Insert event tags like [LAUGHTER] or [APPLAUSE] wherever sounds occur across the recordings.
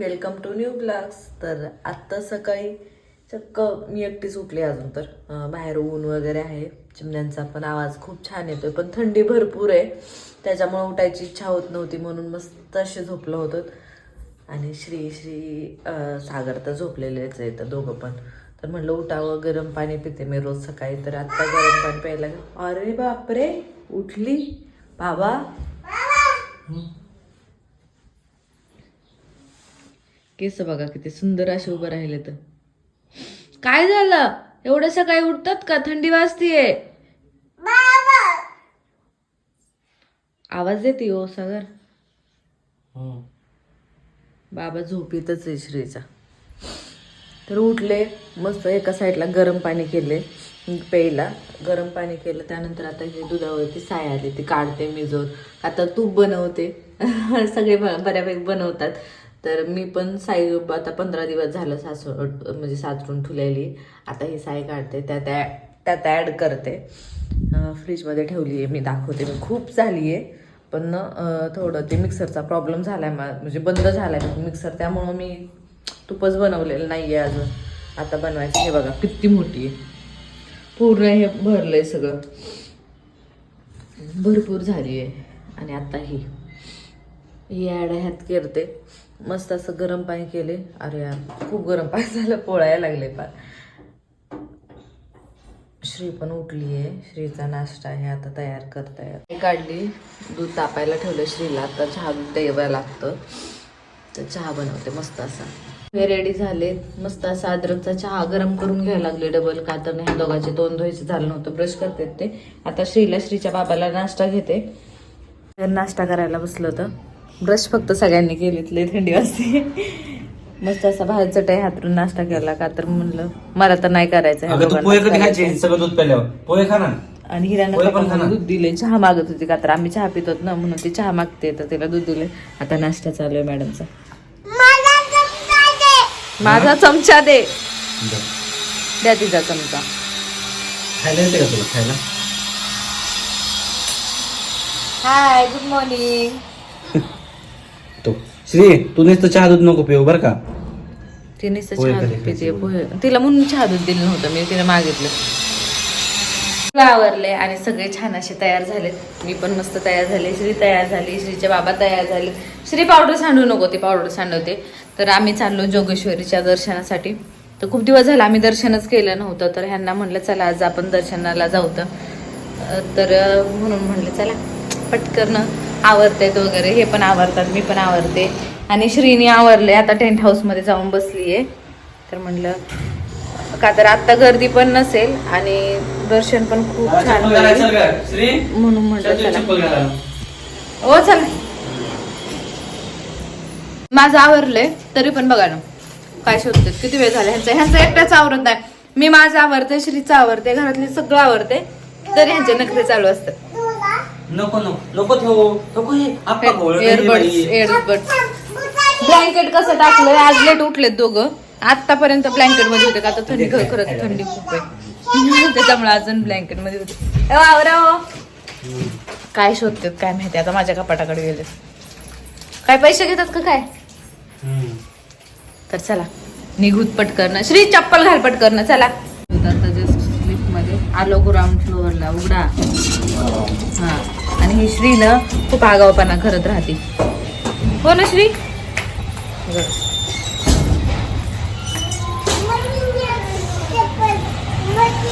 Welcome to new blogs. तर आत्ता सकाळी चक्क मी एकटीच उठले अजून तर. बाहेर ऊन वगैरे आहे. चिमण्यांचा पण आवाज खूप छान येतोय पण थंडी भरपूर आहे. त्याच्यामुळे उठायची इच्छा होत नव्हती म्हणून मस्त असे झोपलो होतो. आणि श्री श्री सागर तर झोपलेलेच आहे तर दोघं पण. तर म्हणलं उठावं गरम पाणी पिते मी रोज सकाळी. तर आत्ता गरम पाणी प्यायला. अरे बापरे उठली. बाबा. केस बघा किती सुंदर असे उभं राहिले तर. काय झालं? एवढं सकाळी उठतात का? थंडी वाजतीये. आवाज येते हो सागर. बाबा झोपीतच आहे श्रीचा. तर उठले मस्त एका साईडला गरम पाणी केले प्यायला. गरम पाणी केलं त्यानंतर आता हे दुधावरती साय आली ती काढते मी जोर आता तूप बनवते. [LAUGHS] सगळे बऱ्यापैकी बनवतात. तर मी पण साई आता पंधरा दिवस झालं सासू म्हणजे साचरून ठुलेली. आता ही साय काढते. त्यात त्या त्यात ॲड करते. फ्रीजमध्ये ठेवली आहे मी दाखवते. मी खूप झाली आहे पण थोडं ते मिक्सरचा प्रॉब्लेम झाला आहे म्हणजे बंद झाला आहे मिक्सर त्यामुळं मी तुपच बनवलेलं नाही आहे अजून. आता बनवायचं. हे बघा किती मोठी आहे. पूर्ण हे भरलं आहे सगळं. भरपूर झाली आहे आणि आता ही. ही ॲड ह्यात करते. मस्त असं गरम पाणी केले. अरे यार खूप गरम पाणी झालं पोळायला लागले पार श्री पण उठली आहे श्रीचा नाश्ता आहे आता तयार करताय काढली. दूध तापायला ठेवलं श्रीला आता चहा दूध द्यावा लागतं. तर चहा बनवते मस्त असा. हे रेडी झाले मस्त असा अद्रकचा चहा गरम करून घ्यायला लागले डबल का तर ह्या दोघांचे दोन धुवायचे झालं नव्हतं ब्रश करते ते. आता श्रीला श्रीच्या बाबाला नाश्ता घेते. तर नाश्ता करायला बसलं होतं. ब्रश फक्त सगळ्यांनी केलीत लई थंडी वाजते. मस्त असा बाहेर चटाई हातरून नाश्ता केला का तर म्हणलं मला तर नाही करायचं आणि हिरानं. दूध दिले चहा मागत होती का तर आम्ही चहा पितो ना म्हणून ती चहा मागते तर तिला दूध दिले आता नाश्ता चालू आहे मॅडमचा. माझा चमचा दे. द्या तिचा चमचा. खायला येते का तुला? खायला? हाय गुड मॉर्निंग श्री तू नुसतं चहा दूध नको पिऊ बरं का? तिने पोहे चहा दूध पिते पोहे. तिला म्हणून चहा दूध दिलं नव्हतं मी तिला मागितलं. आवरले आणि सगळे छान असे तयार झालेत. मी पण मस्त तयार झाले श्री तयार झाली श्रीचे बाबा तयार झाले. श्री पावडर सांडू नको ती पावडर सांडवते. तर आम्ही चाललो जोगेश्वरीच्या दर्शनासाठी. तर खूप दिवस झाला आम्ही दर्शनच केलं नव्हतं तर ह्यांना म्हणलं चला आज आपण दर्शनाला जाऊ तर. अं, तर अं, म्हणून म्हणलं चला पटकन. आवरतेत वगैरे हे पण आवरतात मी पण आवरते आणि श्रीनी आवरले आता टेंट हाऊसमध्ये जाऊन बसली आहे तर म्हणलं का तर आत्ता गर्दी पण नसेल आणि दर्शन पण खूप छान म्हणून म्हटलं चला हो चला. माझं आवरलंय तरी पण बघा ना काय शोधते किती वेळ झाला? ह्यांचा ह्यांचा एकटाच आवरत आहे मी माझं आवरते श्रीचं आवरते घरातली सगळं आवरते तरी ह्यांचे नखरे चालू असतात. नको नको. नको ठेवू. नको हे एअरबड्स एअरबड्स ब्लँकेट कसं टाकलंय? आज लेट उठलेत दोघं. आतापर्यंत ब्लँकेटमध्ये होते का? आता थंडी खरं खरंच थंडी खूप आहे. [LAUGHS] त्याच्यामुळे अजून ब्लँकेटमध्ये होते. ए वावरा हो. काय शोधतात काय माहिती? आता माझ्या कपाटाकडे गेले काय पैसे घेतात का काय? तर चला. निघूत पटकरणं. श्री चप्पल घाल पटकरणं. चला. आता जस्टमध्ये आलो ग्राउंड फ्लोअरला उघडा. हा. आणि ही श्री ना खूप आगावपणा करत राहते. हो ना श्री?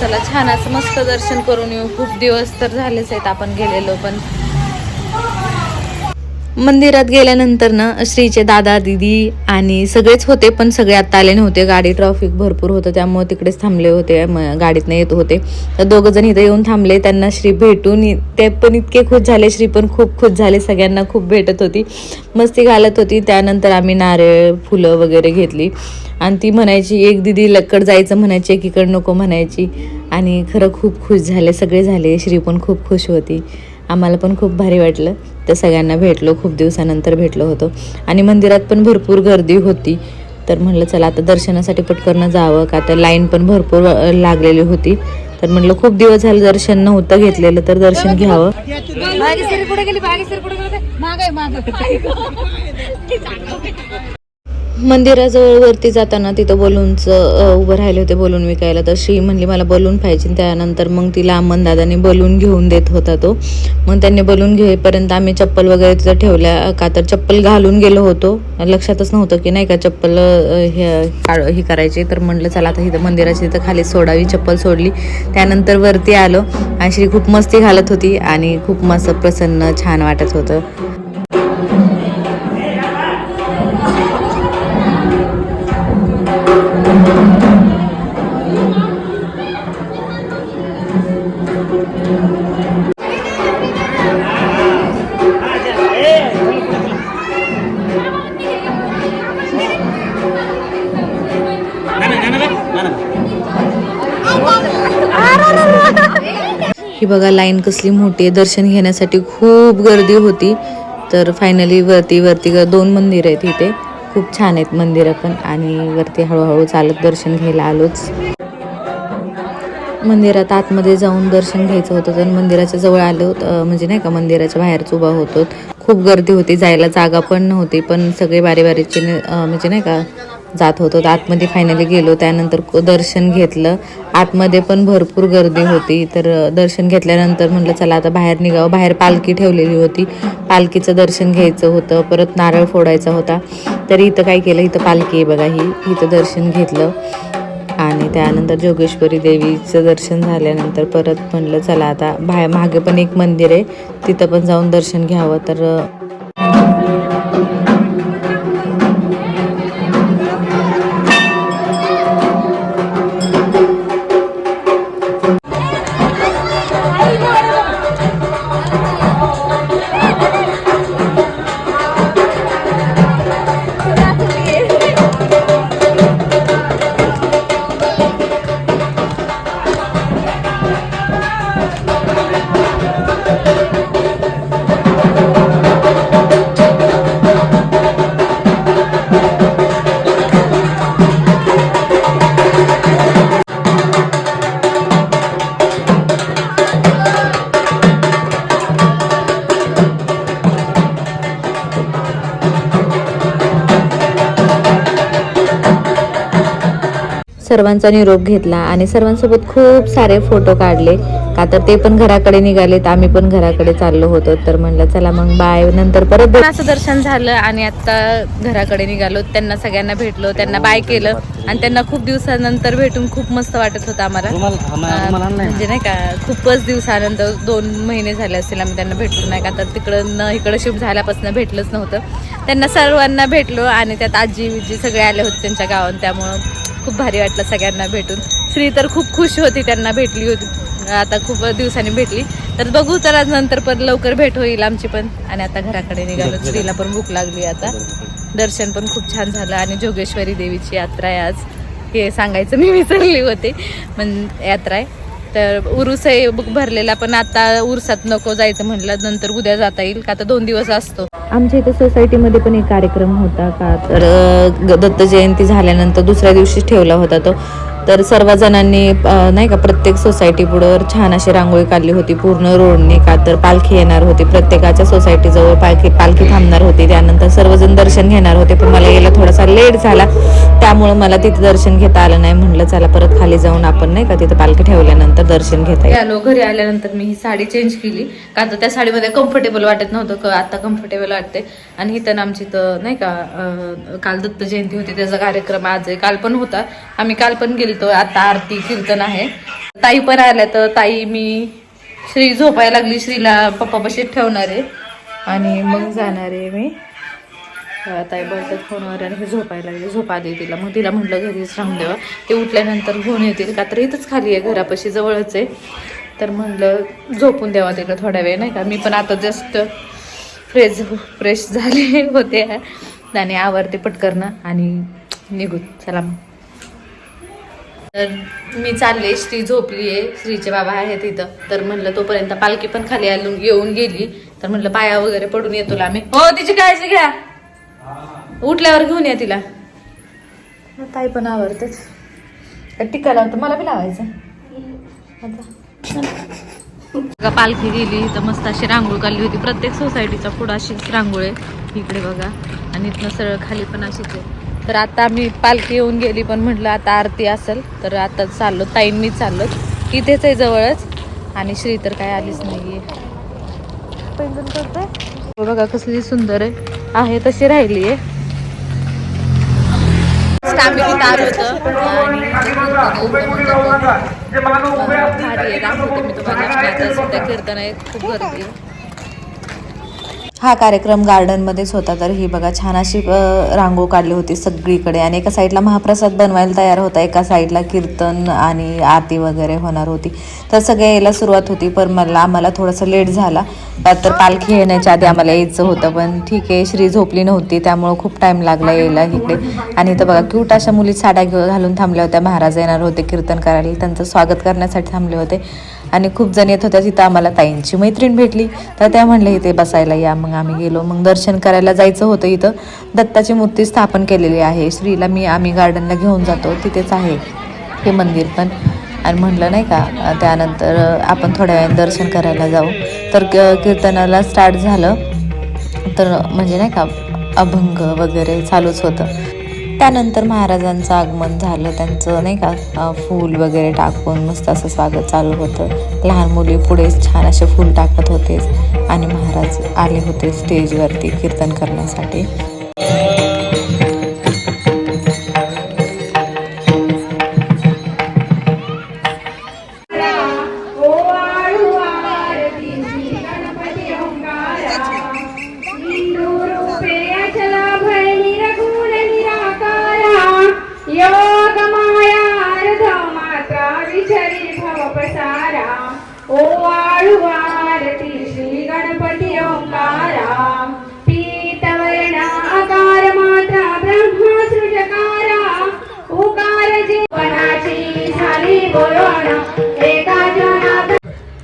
चला छान असं मस्त दर्शन करून येऊ. खूप दिवस तर झालेच आहेत आपण गेलेलो पण मंदिरात गेल्यानंतर ना श्रीचे दादा दिदी आणि सगळेच होते पण सगळे आत्ता आले नव्हते. गाडी ट्रॅफिक भरपूर होतं त्यामुळे तिकडेच थांबले होते गाडीतनं येत होते. तर दोघं जण इथं येऊन थांबले त्यांना श्री भेटून ते पण इतके खुश झाले श्री पण खूप खुश झाले सगळ्यांना खूप भेटत होती. मस्ती घालत होती त्यानंतर आम्ही नारळ फुलं वगैरे घेतली. आणि ती म्हणायची एक दिदी लक्कड जायचं म्हणायची एकीकडं नको म्हणायची. आणि खरं खूप खुश झाले सगळे झाले श्री पण खूप खुश होती. आम्हाला पण खूप भारी वाटलं. तर सगळ्यांना भेटलो खूप दिवसानंतर भेटलो होतो. आणि मंदिरात पण भरपूर गर्दी होती. तर म्हणलं चला आता दर्शनासाठी पटकन जावं का? तर लाईन पण भरपूर लागलेली होती. तर म्हणलं खूप दिवस झालं दर्शन नव्हतं घेतलेलं तर दर्शन घ्यावं. [LAUGHS] मंदिराजवळ वरती जाताना तिथं बलूनचं उभं राहिले होते बलून विकायला. तर श्री म्हणली मला बलून पाहिजे. त्यानंतर मग तिला अमन दादाने बलून घेऊन देत होता तो. मग त्यांनी बलून घेईपर्यंत आम्ही चप्पल वगैरे तिथं ठेवल्या. का तर चप्पल घालून गेलो होतो. लक्षातच नव्हतं की नाही का चप्पल हे हे करायची. तर म्हटलं चला आता इथं मंदिराची तिथं खाली सोडावी. चप्पल सोडली. त्यानंतर वरती आलो आणि श्री खूप मस्ती घालत होती आणि खूप मस्त प्रसन्न छान वाटत होतं. ही बघा लाईन कसली मोठी आहे. दर्शन घेण्यासाठी खूप गर्दी होती. तर फायनली वरती वरती ग- दोन मंदिर आहेत इथे. खूप छान आहेत मंदिरं पण. आणि वरती हळूहळू चालत दर्शन घ्यायला आलोच. मंदिरात आतमध्ये जाऊन दर्शन घ्यायचं होतं. तर मंदिराच्या जवळ आलो म्हणजे नाही का मंदिराच्या बाहेरच उभा होतो. खूप गर्दी होती. जायला जागा पण नव्हती. पण सगळे बारी बारीचे म्हणजे नाही का जात होतो. आतमध्ये फायनली गेलो. त्यानंतर दर्शन घेतलं. आतमध्ये पण भरपूर गर्दी होती. तर दर्शन घेतल्यानंतर म्हटलं चला आता बाहेर निघावं. बाहेर पालखी ठेवलेली होती. पालखीचं दर्शन घ्यायचं होतं. परत नारळ फोडायचा होता. तर इथं काय केलं? इथं पालखी आहे बघा ही. इथं दर्शन घेतलं. आणि त्यानंतर जोगेश्वरी देवीचं दर्शन झाल्यानंतर परत म्हणलं चला आता बाहेर मागे पण एक मंदिर आहे. तिथं पण जाऊन दर्शन घ्यावं. तर सर्वांचा निरोप घेतला आणि सर्वांसोबत खूप सारे फोटो काढले. का तर ते पण घराकडे निघालेत आम्ही पण घराकडे चाललो होतो. तर म्हणलं चला मग बाय नंतर परत असं दर्शन झालं आणि आता घराकडे निघालो त्यांना सगळ्यांना भेटलो त्यांना बाय केलं आणि त्यांना खूप दिवसानंतर भेटून खूप मस्त वाटत होतं आम्हाला. म्हणजे नाही का खूपच दिवसानंतर दोन महिने झाले असतील आम्ही त्यांना भेटलो नाही. का तर तिकडं न इकडं शिफ्ट झाल्यापासून भेटलंच नव्हतं. त्यांना सर्वांना भेटलो आणि त्यात आजी विजी सगळे आले होते त्यांच्या गावात त्यामुळं खूप भारी वाटलं सगळ्यांना भेटून. श्री तर खूप खुश होती त्यांना भेटली होती. आता खूप दिवसांनी भेटली. तर बघू तर आज नंतर पण लवकर भेट होईल आमची पण. आणि आता घराकडे निघालो. श्रीला पण भूक लागली आता. दर्शन पण खूप छान झालं. आणि जोगेश्वरी देवीची यात्रा आहे आज. हे सांगायचं मी विसरली होते. पण यात्रा आहे. तर उरूस आहे बुक भरलेला पण आता उरसात नको जायचं म्हटलं नंतर उद्या जाता येईल. का तर दोन दिवस असतो. आमच्या इथे सोसायटीमध्ये पण एक कार्यक्रम होता का? तर दत्त जयंती झाल्यानंतर दुसऱ्या दिवशीच ठेवला होता तो. तर सर्वजणांनी नाही का प्रत्येक सोसायटी पुढं छान अशी रांगोळी काढली होती. पूर्ण रोडने का तर पालखी येणार होती. प्रत्येकाच्या सोसायटीजवळ पालखी पालखी थांबणार होती. त्यानंतर सर्वजण दर्शन घेणार होते. पण मला यायला थोडासा लेट झाला. त्यामुळं मला तिथे दर्शन घेता आलं नाही. म्हणलं चला परत खाली जाऊन आपण नाही का तिथं पालखी ठेवल्यानंतर दर्शन घेता येईल. आलो घरी आल्यानंतर मी ही साडी चेंज केली. का तर त्या साडीमध्ये कम्फर्टेबल वाटत नव्हतं. का आता कम्फर्टेबल वाटते आणि इथं आमची तर नाही का काल दत्त जयंती होती. त्याचा कार्यक्रम आज आहे. काल पण होता. आम्ही काल पण गेलतो आता आरती कीर्तन आहे. ताई पण आल्या तर ताई मी श्री झोपायला लागली. श्रीला पप्पापाशी ठेवणार आहे. आणि मग जाणार आहे मी. ताई बोलतात फोनवर आणि हे झोपायला लागले. झोपा दे तिला. मग तिला म्हटलं घरीच राहून द्यावा ते उठल्यानंतर घेऊन येतील. का तर इथंच खाली आहे. घरापाशी जवळच आहे. तर म्हटलं झोपून द्यावा तिला थोड्या वेळ नाही का? मी पण आता जस्ट फ्रेश फ्रेश झाले होते. आणि आवरते पटकरणं आणि निघू. चला मग. तर मी चालले श्री झोपली आहे श्रीचे बाबा आहेत इथं. तर म्हणलं तोपर्यंत पालखी पण खाली आलून येऊन गेली. तर म्हणलं पाया वगैरे पडून येतो आम्ही. हो तिची काळजी घ्या. उठल्यावर घेऊन या तिला. ताई पण आवडतेच टिका लावतं मला बी लावायचं. आता बघा पालखी गेली. तर मस्त अशी रांगोळ काढली होती. प्रत्येक सोसायटीचा पुढं अशीच रांगोळ आहे. इकडे बघा. आणि इथनं सरळ खाली पण अशीच आहे. तर आता आम्ही पालखी येऊन गेली पण म्हटलं आता आरती असेल तर आता चाललो ताईन मी चाललो इथेच आहे जवळच. आणि श्री तर काय आलीच पैंजण करतोय हो बघा कसली सुंदर आहे. आहे तशी राहिली आहे आम्ही तिथं आलो होतो. आणि भारी आहे. दाखवते मी तुम्हाला. आता सध्या कीर्तन आहे खूप गर्दी आहे. हा कार्यक्रम गार्डनमध्येच होता तर ही बघा छान अशी रांगो रांगोळ काढली होती सगळीकडे. आणि एका साईडला महाप्रसाद बनवायला तयार होता एका साईडला कीर्तन आणि आरती वगैरे होणार होती. तर सगळ्या यायला सुरुवात होती पण मला आम्हाला थोडंसं लेट झाला. तर पालखी येण्याच्या आधी आम्हाला यायचं होतं पण ठीक आहे श्री झोपली नव्हती त्यामुळं खूप टाईम लागला यायला इकडे. आणि इथं बघा क्यूट अशा मुली साड्या घेऊन घालून थांबल्या होत्या महाराज येणार होते कीर्तन करायला त्यांचं स्वागत करण्यासाठी थांबले होते. आणि खूप जण येत होत्या तिथं आम्हाला ताईंची मैत्रीण भेटली. तर त्या म्हणल्या इथे बसायला या. मग आम्ही गेलो. मग दर्शन करायला जायचं होतं इथं. दत्ताची मूर्ती स्थापन केलेली आहे. श्रीला मी आम्ही गार्डनला घेऊन जातो. तिथेच आहे हे मंदिर पण. आणि म्हटलं नाही का त्यानंतर आपण थोड्या वेळाने दर्शन करायला जाऊ. तर क- कीर्तनाला स्टार्ट झालं. तर म्हणजे नाही का अभंग वगैरे चालूच होतं. त्यानंतर महाराजांचं आगमन झालं त्यांचं नाही का फूल वगैरे टाकून मस्त असं स्वागत चालू होतं. लहान मुली पुढे छान असे फूल टाकत होते आणि महाराज आले होते स्टेजवरती कीर्तन करण्यासाठी.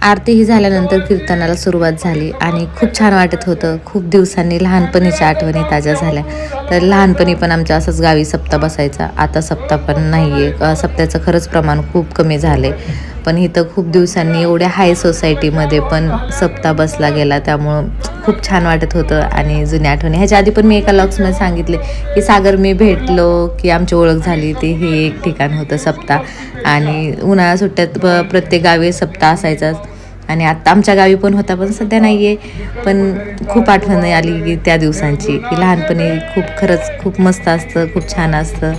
आरती ही झाल्यानंतर कीर्तनाला सुरुवात झाली आणि खूप छान वाटत होतं. खूप दिवसांनी लहानपणीच्या आठवणी ताज्या झाल्या. तर लहानपणी पण आमच्या असंच गावी सप्ताह बसायचा. आता सप्ताह पण नाही आहे सप्त्याचं खरंच प्रमाण खूप कमी झालं आहे पण इथं खूप दिवसांनी एवढ्या हाय सोसायटीमध्ये पण सप्ता बसला गेला. त्यामुळं खूप छान वाटत होतं आणि जुन्या आठवणी. ह्याच्या आधी पण मी एका लॉक्समध्ये सांगितले की सागर मी भेटलो की आमची ओळख झाली. ते हे एक ठिकाण होतं सप्ताह आणि उन्हाळा सुट्ट्यात प्रत्येक गावी सप्ताह असायचाच आणि आत्ता आमच्या गावी पण होता पण सध्या नाही आहे पण खूप आठवण आली की त्या दिवसांची. की लहानपणी खूप खरंच खूप मस्त असतं खूप छान असतं.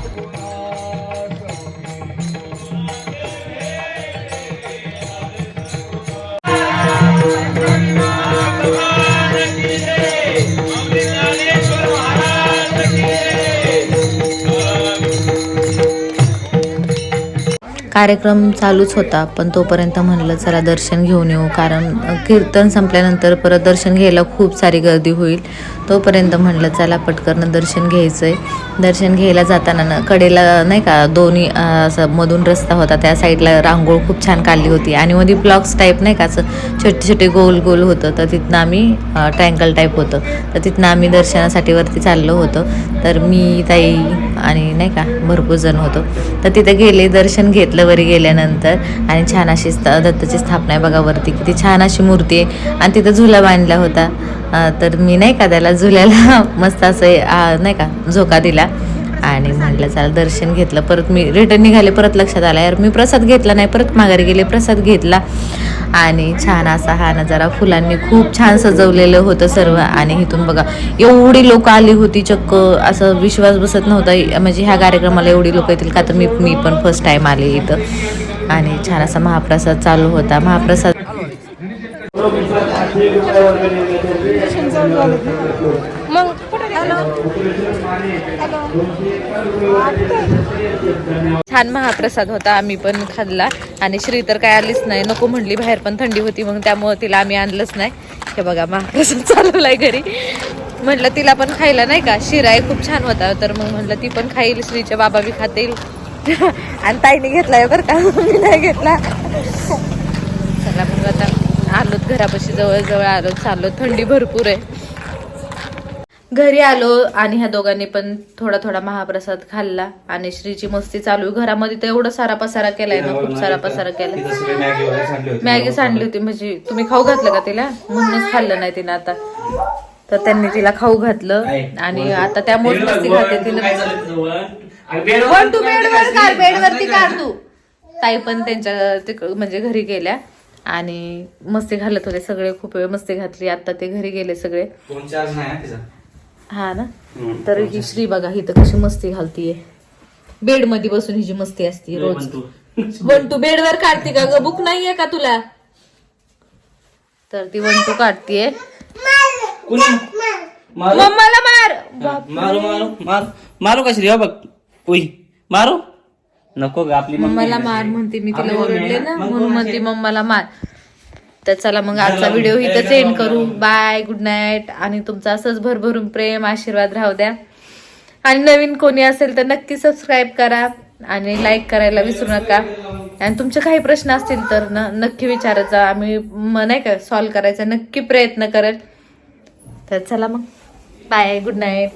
कार्यक्रम चालूच होता पण तोपर्यंत म्हणलं चला दर्शन घेऊन येऊ. कारण कीर्तन संपल्यानंतर परत दर्शन घ्यायला खूप सारी गर्दी होईल. तोपर्यंत म्हणलं चला पटकन दर्शन घ्यायचं आहे दर्शन घ्यायला जाताना ना कडेला नाही का दोन्ही असं मधून रस्ता होता त्या साईडला रांगोळ खूप छान काढली होती. आणि मध्ये ब्लॉक्स टाईप नाही का असं छोटे छोटे गोल गोल होतं. तर तिथनं आम्ही ट्रँगल टाईप होतं. तर तिथनं आम्ही दर्शनासाठी वरती चाललो होतो. तर मी ताई आणि नाही का भरपूर जण होतो. तर तिथे गेले दर्शन घेतलं वरी गेल्यानंतर. आणि छान अशी स्त- दत्ताची स्थापना आहे बघा वरती. किती छान अशी मूर्ती आहे. आणि तिथं झुला बांधला होता. तर मी नाही का त्याला झुल्याला [LAUGHS] मस्त असं नाही का झोका दिला. आणि म्हटलं चला दर्शन घेतलं. परत मी रिटर्न निघाले परत लक्षात आलं यार मी प्रसाद घेतला नाही परत माघारी गेले प्रसाद घेतला. आणि छान असा हा नजारा फुलांनी खूप छान सजवलेलं होतं सर्व. आणि इथून बघा एवढी लोक आली होती चक्क असं विश्वास बसत नव्हता. म्हणजे ह्या कार्यक्रमाला एवढी लोक येतील का? तर मी मी पण फर्स्ट टाईम आले इथं. आणि छान असा महाप्रसाद चालू होता. महाप्रसाद छान महाप्रसाद होता आम्ही पण खाल्ला. आणि श्री तर काय आलीच नाही नको म्हणली बाहेर पण थंडी होती मग त्यामुळे तिला आम्ही आणलंच नाही. हे बघा महाप्रसाद [LAUGHS] चालवलाय घरी. म्हटलं तिला पण खायला नाही का? शिराय खूप छान होता तर मग म्हटलं ती पण खाईल श्रीचे बाबा बी खातील [LAUGHS] आणि ताईने घेतलाय बरं का [LAUGHS] मी नाही घेतला. चला मग आलोत घरापाशी जवळ जवळ आलो चाललो थंडी भरपूर आहे. घरी आलो आणि ह्या दोघांनी पण थोडा थोडा महाप्रसाद खाल्ला आणि श्रीची मस्ती चालू. आहे. घरामध्ये तर एवढा सारा पसारा केलाय ना खूप सारा पसारा केलाय. मॅगी सांडली होती म्हणजे तुम्ही खाऊ घातलं का तिला? म्हणूनच खाल्लं नाही तिनं आता. तर त्यांनी तिला खाऊ घातलं? आणि आता त्यामुळे मस्ती काय तिला वन टू तू काय बेडवर करते? काढ बेडवरती असं काढ काय? तू. ताई पण त्यांच्या म्हणजे घरी गेल्या. आणि मस्ती घालत होते सगळे खूप वेळ मस्ती घातली. आता ते घरी गेले सगळे. फोन चार्ज नाही हा हा ना. तर ही श्री बघा ही तर कशी मस्ती घालतीये. बेडमध्ये बसून हिची मस्ती असती रोज. पण तू. वन टू बेडवर काढते का ग? बुक नाहीये का तुला? तर ती वन टू काढतीये मम्माला मार. मारू मारू मारू. मारू का श्री बघ. मारू? नको ग आपली मम्मी मम्माला ना मार. म्हणते मी तिला ओरडले ना म्हणून? म्हणते मम्माला मार. तर चला मग आजचा. व्हिडिओ हे इथंच एंड करू. बाय गुड नाईट आणि तुमचा असंच भरभरून प्रेम आशीर्वाद राहू द्या. आणि नवीन कोणी असेल तर नक्की सबस्क्राईब करा आणि लाईक करायला विसरू नका. आणि तुमचे काही प्रश्न असतील तर न नक्की विचारत जा. आम्ही नाही का सॉल्व्ह करायचा नक्की प्रयत्न करेल तर चला मग. Bye good night